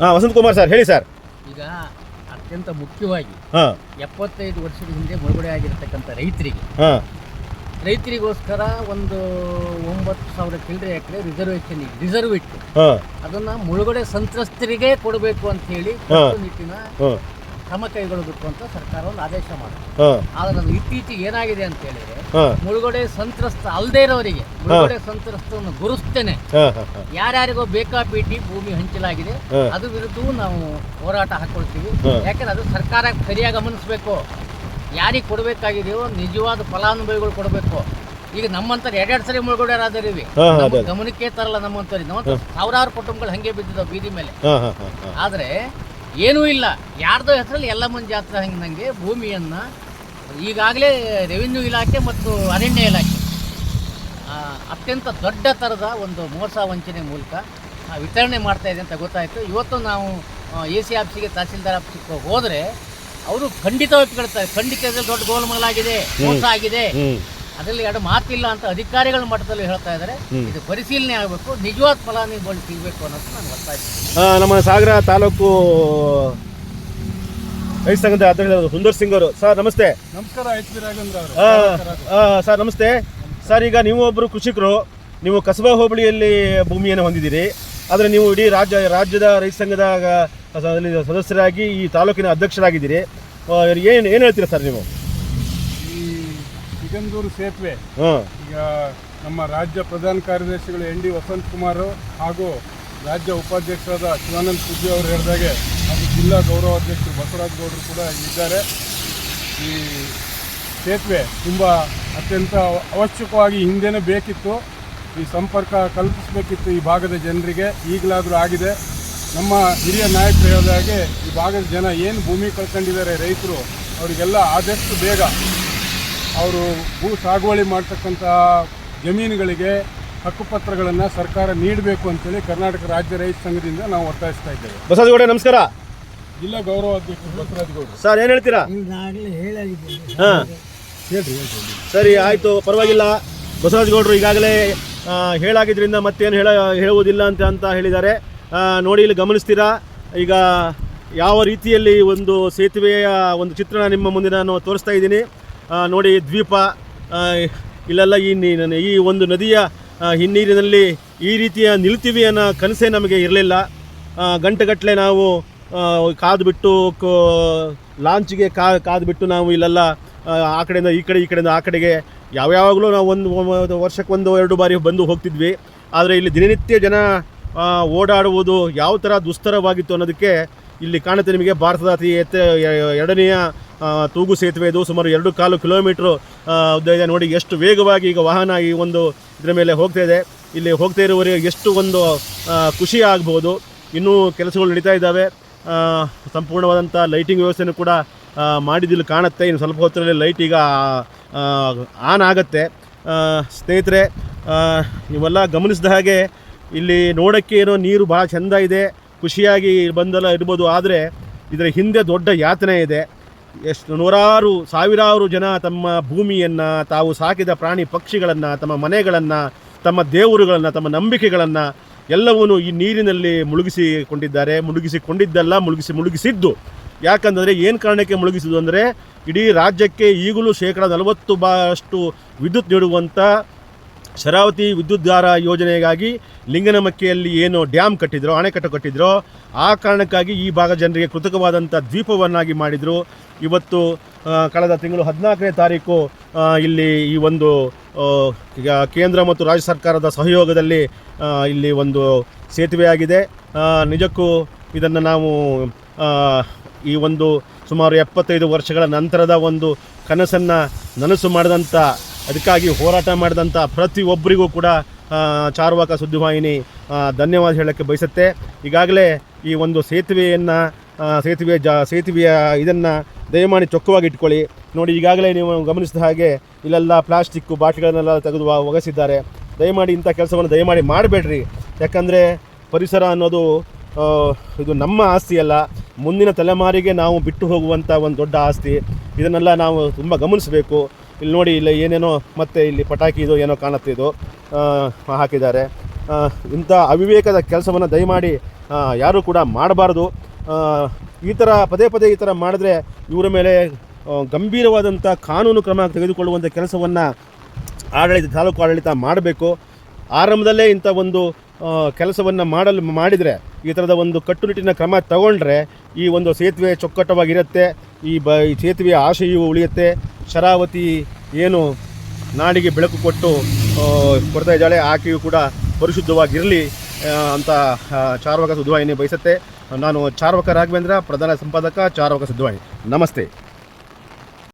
ಹಾಂ ವಸಂತ್ ಕುಮಾರ್ ಸರ್ ಹೇಳಿ ಸರ್. ಈಗ ಅತ್ಯಂತ ಮುಖ್ಯವಾಗಿ ಹಾಂ. ಎಪ್ಪತ್ತೈದು ವರ್ಷದ ಹಿಂದೆ ಮುಳುಗಡೆ ಆಗಿರ್ತಕ್ಕಂಥ ರೈತರಿಗೆ. ಹಾಂ. ರೈತರಿಗೋಸ್ಕರ ಒಂದು ಒಂಬತ್ತು ಸಾವಿರ ಚಿಲ್ಲರೆ ಎಕರೆ ರಿಸರ್ವೇಷನ್ ರಿಸರ್ವ್ ಇಟ್ಟು ಹಾಂ. ಅದನ್ನ ಮುಳುಗಡೆ ಸಂತ್ರಸ್ತರಿಗೆ ಕೊಡಬೇಕು ಅಂತ ಹೇಳಿ ಹಾ. ಕ್ರಮ ಕೈಗೊಳ್ಳಬೇಕು ಅಂತ ಸರ್ಕಾರ ಒಂದು ಆದೇಶ ಮಾಡಿದೆ. ಹಾಂ. ಆದ್ರೆ ಅದು ಇತ್ತೀಚೆಗೆ ಏನಾಗಿದೆ ಅಂತ ಹೇಳಿದ್ರೆ ಹಾಂ. ಮುಳುಗಡೆ ಸಂತ್ರಸ್ತ ಅಲ್ಲದೆ ಇರೋರಿಗೆ ಮುಳುಗಡೆ ಸಂತ್ರಸ್ತವನ್ನು ಗುರುಸ್ತೇನೆ. ಹಾಂ ಬೇಕಾ ಹಾಂ. ಯಾರ್ಯಾರಿಗೋ ಬೇಕಾಬಿಟ್ಟಿ ಭೂಮಿ ಹಂಚಲಾಗಿದೆ ಹಾ. ಅದು ವಿರುದ್ಧ ನಾವು ಹೋರಾಟ ಹಾಕೊಳ್ತೀವಿ. ಹಾ. ಯಾಕಂದ್ರೆ ಅದು ಸರ್ಕಾರ ಸರಿಯಾಗಿ ಗಮನಿಸಬೇಕು. ಯಾರಿಗೆ ಕೊಡಬೇಕಾಗಿದೆಯೋ ನಿಜವಾದ ಫಲಾನುಭವಿಗಳು ಕೊಡಬೇಕು. ಈಗ ನಮ್ಮಂತ ಎರಡೆರಡು ಸರಿ ಮುಳುಗಡೆ ಆದರಿವಿ ಹಾ, ಹಾ, ಅದೇ. ಗಮನಕ್ಕೆ ತರಲ್ಲ ನಮ್ಮಂತವ್ರಿಗೆ ನಮ್ಮಂತ ಸಾವಿರಾರು ಕುಟುಂಬಗಳು ಹಂಗೆ ಬಿದ್ದಿದ್ದಾವೆ ಬೀದಿ ಮೇಲೆ. ಆದ್ರೆ ಹಾಂ ಹಾಂ ಹಾಂ. ಆದರೆ ಏನೂ ಇಲ್ಲ. ಯಾರ್ದೋ ಹೆಸರಲ್ಲಿ ಯಲ್ಲಮ್ಮನ ಜಾತ್ರೆ ಹಂಗೆ ಭೂಮಿಯನ್ನು ಈಗಾಗಲೇ ರೆವಿನ್ಯೂ ಇಲಾಖೆ ಮತ್ತು ಅರಣ್ಯ ಇಲಾಖೆ. ಅತ್ಯಂತ ದೊಡ್ಡ ಥರದ ಒಂದು ಮೋಸ ವಂಚನೆ ಮೂಲಕ ವಿತರಣೆ ಮಾಡ್ತಾ ಇದೆ ಅಂತ ಗೊತ್ತಾಯಿತು. ಇವತ್ತು ನಾವು ಎ ಸಿ ಆಫೀಸಿಗೆ ತಹಸೀಲ್ದಾರ್ ಆಫೀಸಿಗೆ ಹೋದರೆ ಅವರು ಖಂಡಿತ ಒಪ್ಪಿಕೊಳ್ತಾರೆ ಖಂಡಿತ ಇದ್ರಲ್ಲಿ ದೊಡ್ಡ ಗೋಲ್ಮಾಲಾಗಿದೆ ಮೋಸ ಆಗಿದೆ. ಅದರಲ್ಲಿ ಎರಡು ಮಾತಿಲ್ಲ ಅಂತ ಅಧಿಕಾರಿಗಳ ಮಟ್ಟದಲ್ಲಿ ಹೇಳ್ತಾ ಇದ್ದಾರೆ. ಇದು ಪರಿಶೀಲನೆ ಆಗಬೇಕು ನಿಜವಾದ ಫಲಾನುಭವಿಗಳು ಸಿಗಬೇಕು ಅನ್ನೋದು ನಾನು ಒತ್ತಾಯಿಸ್ತೀನಿ ಇದ್ದೀನಿ ನಮ್ಮ ಸಾಗರ ತಾಲೂಕು ರೈತ ಸಂಘದ ಅಧ್ಯಕ್ಷ ಸುಂದರ್ ಸಿಂಗ್ ಅವರು. ಸರ್ ನಮಸ್ತೆ. ನಮಸ್ಕಾರ ಎಚ್ ಬಿ ರಾಘವೇಂದ್ರ ಅವರು. ಸರ್ ನಮಸ್ತೆ. ಸರ್ ಈಗ ನೀವು ಒಬ್ಬರು ಕೃಷಿಕರು ನೀವು ಕಸಬಾ ಹೋಬಳಿಯಲ್ಲಿ ಭೂಮಿಯನ್ನು ಹೊಂದಿದ್ದೀರಿ. ಆದರೆ ನೀವು ಇಡೀ ರಾಜ್ಯ ರಾಜ್ಯದ ರೈತ ಸಂಘದ ಸದಸ್ಯರಾಗಿ ಈ ತಾಲೂಕಿನ ಅಧ್ಯಕ್ಷರಾಗಿದ್ದೀರಿ. ಏನು ಏನು ಹೇಳ್ತೀರಾ ಸರ್ ನೀವು? ಸಿಗಂದೂರು ಸೇತುವೆ. ಈಗ ನಮ್ಮ ರಾಜ್ಯ ಪ್ರಧಾನ ಕಾರ್ಯದರ್ಶಿಗಳು ಎನ್ ಡಿ ವಸಂತ್ ಕುಮಾರ್ ಹಾಗೂ ರಾಜ್ಯ ಉಪಾಧ್ಯಕ್ಷರಾದ ಶಿವಾನಂದ ಪೂಜೆ ಅವರು ಹೇಳಿದಾಗೆ ಹಾಗೂ ಜಿಲ್ಲಾ ಗೌರವಾಧ್ಯಕ್ಷರು ಬಸವರಾಜ್ ಗೌಡರು ಕೂಡ ಇದ್ದಾರೆ. ಈ ಸೇತುವೆ ತುಂಬ ಅತ್ಯಂತ ಅವಶ್ಯಕವಾಗಿ ಹಿಂದೆನೇ ಬೇಕಿತ್ತು. ಈ ಸಂಪರ್ಕ ಕಲ್ಪಿಸಬೇಕಿತ್ತು ಈ ಭಾಗದ ಜನರಿಗೆ. ಈಗಲಾದರೂ ಆಗಿದೆ. ನಮ್ಮ ಹಿರಿಯ ನಾಯಕರು ಹೇಳಿದಾಗೆ ಈ ಭಾಗದ ಜನ ಏನು ಭೂಮಿ ಕಳ್ಕೊಂಡಿದ್ದಾರೆ ರೈತರು ಅವರಿಗೆಲ್ಲ ಆದಷ್ಟು ಬೇಗ ಅವರು ಭೂ ಸಾಗುವಳಿ ಮಾಡ್ತಕ್ಕಂಥ ಜಮೀನುಗಳಿಗೆ ಹಕ್ಕುಪತ್ರಗಳನ್ನು ಸರ್ಕಾರ ನೀಡಬೇಕು ಅಂತೇಳಿ ಕರ್ನಾಟಕ ರಾಜ್ಯ ರೈತ ಸಂಘದಿಂದ ನಾವು ಒತ್ತಾಯಿಸ್ತಾ ಇದ್ದೇವೆ. ಬಸವಗೌಡ ನಮಸ್ಕಾರ. ಜಿಲ್ಲಾ ಗೌರವಾಧ್ಯಕ್ಷರು ಅಧ್ಯಕ್ಷ ಬಸವರಾಜಗೌಡ ಸರ್ ಏನು ಹೇಳ್ತೀರಾ? ಹಾಂ. ಹೇಳ್ರಿ ಸರಿ ಆಯಿತು ಪರವಾಗಿಲ್ಲ. ಬಸವರಾಜಗೌಡರು ಈಗಾಗಲೇ ಹೇಳಾಗಿದ್ದರಿಂದ ಮತ್ತೇನು ಹೇಳ ಹೇಳುವುದಿಲ್ಲ ಅಂತ ಅಂತ ಹೇಳಿದ್ದಾರೆ. ನೋಡಿ ಇಲ್ಲಿ ಗಮನಿಸ್ತೀರಾ? ಈಗ ಯಾವ ರೀತಿಯಲ್ಲಿ ಒಂದು ಸೇತುವೆಯ ಒಂದು ಚಿತ್ರಣ ನಿಮ್ಮ ಮುಂದೆ ನಾನು ತೋರಿಸ್ತಾ ಇದ್ದೀನಿ. ನೋಡಿ ದ್ವೀಪ ಇಲ್ಲೆಲ್ಲ ಈ ಈ ಒಂದು ನದಿಯ ಹಿನ್ನೀರಿನಲ್ಲಿ ಈ ರೀತಿಯ ನಿಲ್ತೀವಿ ಅನ್ನೋ ಕನಸೇ ನಮಗೆ ಇರಲಿಲ್ಲ. ಗಂಟೆಗಟ್ಟಲೆ ನಾವು ಕಾದು ಬಿಟ್ಟು ಲಾಂಚ್ಗೆ ಕಾ ಕಾದು ಬಿಟ್ಟು ನಾವು ಇಲ್ಲೆಲ್ಲ ಆ, ಕಡೆಯಿಂದ ಈ ಕಡೆ ಈ ಕಡೆಯಿಂದ ಆ ಕಡೆಗೆ ಯಾವ್ಯಾವಾಗಲೂ ನಾವು ಒಂದು ವರ್ಷಕ್ಕೆ ಒಂದು ಎರಡು ಬಾರಿ ಬಂದು ಹೋಗ್ತಿದ್ವಿ. ಆದರೆ ಇಲ್ಲಿ ದಿನನಿತ್ಯ ಜನ ಓಡಾಡುವುದು ಯಾವ ಥರ ದುಸ್ತರವಾಗಿತ್ತು ಅನ್ನೋದಕ್ಕೆ ಇಲ್ಲಿ ಕಾಣುತ್ತೆ ನಿಮಗೆ ಭಾರತದ ಅತಿ ಎತ್ತ ಎರಡನೆಯ ತೂಗು ಸೇತುವೆ. ಇದು ಸುಮಾರು ಎರಡು ಕಾಲು ಕಿಲೋಮೀಟ್ರ್ ಉದ್ದ ಇದೆ. ನೋಡಿ, ಎಷ್ಟು ವೇಗವಾಗಿ ಈಗ ವಾಹನ ಈ ಒಂದು ಇದರ ಮೇಲೆ ಹೋಗ್ತಾ ಇದೆ. ಇಲ್ಲಿ ಹೋಗ್ತಾ ಇರುವವರಿಗೆ ಎಷ್ಟು ಒಂದು ಖುಷಿ ಆಗ್ಬೋದು. ಇನ್ನೂ ಕೆಲಸಗಳು ನಡೀತಾ ಇದ್ದಾವೆ. ಸಂಪೂರ್ಣವಾದಂಥ ಲೈಟಿಂಗ್ ವ್ಯವಸ್ಥೆನೂ ಕೂಡ ಮಾಡಿದ್ದಿಲ್ಲಿ, ಕಾಣುತ್ತೆ. ಇನ್ನು ಸ್ವಲ್ಪ ಹೊತ್ತರಲ್ಲಿ ಲೈಟ್ ಈಗ ಆನ್ ಆಗುತ್ತೆ. ಸ್ನೇಹಿತರೆ ನೀವೆಲ್ಲ ಗಮನಿಸಿದ ಹಾಗೆ ಇಲ್ಲಿ ನೋಡೋಕ್ಕೆ ಏನೋ ನೀರು ಭಾಳ ಚೆಂದ ಇದೆ. ಖುಷಿಯಾಗಿ ಬಂದೆಲ್ಲ ಇರ್ಬೋದು. ಆದರೆ ಇದರ ಹಿಂದೆ ದೊಡ್ಡ ಯಾತನೆ ಇದೆ. ಎಷ್ಟು ನೂರಾರು, ಸಾವಿರಾರು ಜನ ತಮ್ಮ ಭೂಮಿಯನ್ನು ತಾವು ಸಾಕಿದ ಪ್ರಾಣಿ ಪಕ್ಷಿಗಳನ್ನು, ತಮ್ಮ ಮನೆಗಳನ್ನು, ತಮ್ಮ ದೇವರುಗಳನ್ನು, ತಮ್ಮ ನಂಬಿಕೆಗಳನ್ನು ಎಲ್ಲವನ್ನೂ ಈ ನೀರಿನಲ್ಲಿ ಮುಳುಗಿಸಿಕೊಂಡಿದ್ದಾರೆ. ಮುಳುಗಿಸಿಕೊಂಡಿದ್ದಲ್ಲ ಮುಳುಗಿಸಿ ಮುಳುಗಿಸಿದ್ದು. ಯಾಕಂದರೆ ಏನು ಕಾರಣಕ್ಕೆ ಮುಳುಗಿಸಿದ್ದು ಅಂದರೆ ಇಡೀ ರಾಜ್ಯಕ್ಕೆ ಈಗಲೂ ಶೇಕಡ ನಲವತ್ತು ಬಾಷ್ಟು ವಿದ್ಯುತ್ ನೀಡುವಂಥ ಶರಾವತಿ ವಿದ್ಯುದ್ಗಾರ ಯೋಜನೆಗಾಗಿ ಲಿಂಗನಮಕ್ಕೆಯಲ್ಲಿ ಏನು ಡ್ಯಾಮ್ ಕಟ್ಟಿದ್ರೋ ಅಣೆಕಟ್ಟು ಕಟ್ಟಿದ್ರೋ, ಆ ಕಾರಣಕ್ಕಾಗಿ ಈ ಭಾಗದ ಜನರಿಗೆ ಕೃತಕವಾದಂಥ ದ್ವೀಪವನ್ನಾಗಿ ಮಾಡಿದರು. ಇವತ್ತು ಕಳೆದ ತಿಂಗಳು ಹದಿನಾಲ್ಕನೇ ತಾರೀಕು ಇಲ್ಲಿ ಈ ಒಂದು ಈಗ ಕೇಂದ್ರ ಮತ್ತು ರಾಜ್ಯ ಸರ್ಕಾರದ ಸಹಯೋಗದಲ್ಲಿ ಇಲ್ಲಿ ಒಂದು ಸೇತುವೆಯಾಗಿದೆ ನಿಜಕ್ಕೂ ಇದನ್ನು ನಾವು ಈ ಒಂದು ಸುಮಾರು ಎಪ್ಪತ್ತೈದು ವರ್ಷಗಳ ನಂತರದ ಒಂದು ಕನಸನ್ನು ನನಸು ಮಾಡಿದಂಥ ಅದಕ್ಕಾಗಿ ಹೋರಾಟ ಮಾಡಿದಂಥ ಪ್ರತಿಯೊಬ್ಬರಿಗೂ ಕೂಡ ಚಾರುವಾಕ ಸುದ್ದಿವಾಹಿನಿ ಧನ್ಯವಾದ ಹೇಳೋಕ್ಕೆ ಬಯಸುತ್ತೆ. ಈಗಾಗಲೇ ಈ ಒಂದು ಸೇತುವೆಯನ್ನು ಸೇತುವೆ ಜ, ಸೇತುವೆಯ ಇದನ್ನು ದಯಮಾಡಿ ಚೊಕ್ಕವಾಗಿ ಇಟ್ಕೊಳ್ಳಿ. ನೋಡಿ, ಈಗಾಗಲೇ ನೀವು ಗಮನಿಸಿದ ಹಾಗೆ ಇಲ್ಲೆಲ್ಲ ಪ್ಲಾಸ್ಟಿಕ್ಕು ಬಾಟ್ಲಿಗಳನ್ನೆಲ್ಲ ತೆಗೆದು ಒಗಸಿದ್ದಾರೆ. ದಯಮಾಡಿ ಇಂಥ ಕೆಲಸವನ್ನು ದಯಮಾಡಿ ಮಾಡಬೇಡ್ರಿ. ಯಾಕಂದರೆ ಪರಿಸರ ಅನ್ನೋದು ಇದು ನಮ್ಮ ಆಸ್ತಿ ಅಲ್ಲ. ಮುಂದಿನ ತಲೆಮಾರಿಗೆ ನಾವು ಬಿಟ್ಟು ಹೋಗುವಂಥ ಒಂದು ದೊಡ್ಡ ಆಸ್ತಿ. ಇದನ್ನೆಲ್ಲ ನಾವು ತುಂಬ ಗಮನಿಸಬೇಕು. ಇಲ್ಲಿ ನೋಡಿ, ಇಲ್ಲಿ ಏನೇನೋ ಮತ್ತೆ ಇಲ್ಲಿ ಪಟಾಕಿ ಇದು ಏನೋ ಕಾಣುತ್ತೆ ಇದು. ಹಾಕಿದ್ದಾರೆ. ಇಂಥ ಅವಿವೇಕದ ಕೆಲಸವನ್ನು ದಯಮಾಡಿ ಯಾರೂ ಕೂಡ ಮಾಡಬಾರ್ದು. ಈ ಥರ ಪದೇ ಪದೇ ಈ ಥರ ಮಾಡಿದ್ರೆ ಇವರ ಮೇಲೆ ಗಂಭೀರವಾದಂಥ ಕಾನೂನು ಕ್ರಮ ತೆಗೆದುಕೊಳ್ಳುವಂಥ ಕೆಲಸವನ್ನು ಆಡಳಿತ, ತಾಲೂಕು ಆಡಳಿತ ಮಾಡಬೇಕು. ಆರಂಭದಲ್ಲೇ ಇಂಥ ಒಂದು ಕೆಲಸವನ್ನು ಮಾಡಲು, ಮಾಡಿದರೆ ಈ ಥರದ ಒಂದು ಕಟ್ಟುನಿಟ್ಟಿನ ಕ್ರಮ ತಗೊಂಡ್ರೆ ಈ ಒಂದು ಸೇತುವೆ ಚೊಕ್ಕಟ್ಟವಾಗಿರುತ್ತೆ ಈ ಬ, ಈ ಸೇತುವೆಯ ಆಶಯವು ಉಳಿಯುತ್ತೆ. ಶರಾವತಿ ಏನು ನಾಡಿಗೆ ಬೆಳಕು ಕೊಟ್ಟು ಕೊಡ್ತಾ ಇದ್ದಾಳೆ ಆಕೆಯು ಕೂಡ ಪರಿಶುದ್ಧವಾಗಿರಲಿ ಅಂತ ಚಾರ್ವಕ ಸುದ್ವಾಹಿನಿ ಬಯಸುತ್ತೆ. ನಾನು ಚಾರ್ವಕ ರಾಘವೇಂದ್ರ ಪ್ರಧಾನ ಸಂಪಾದಕ ಚಾರ್ವಕ ಸುದ್ವಾಹಿನಿ ನಮಸ್ತೆ.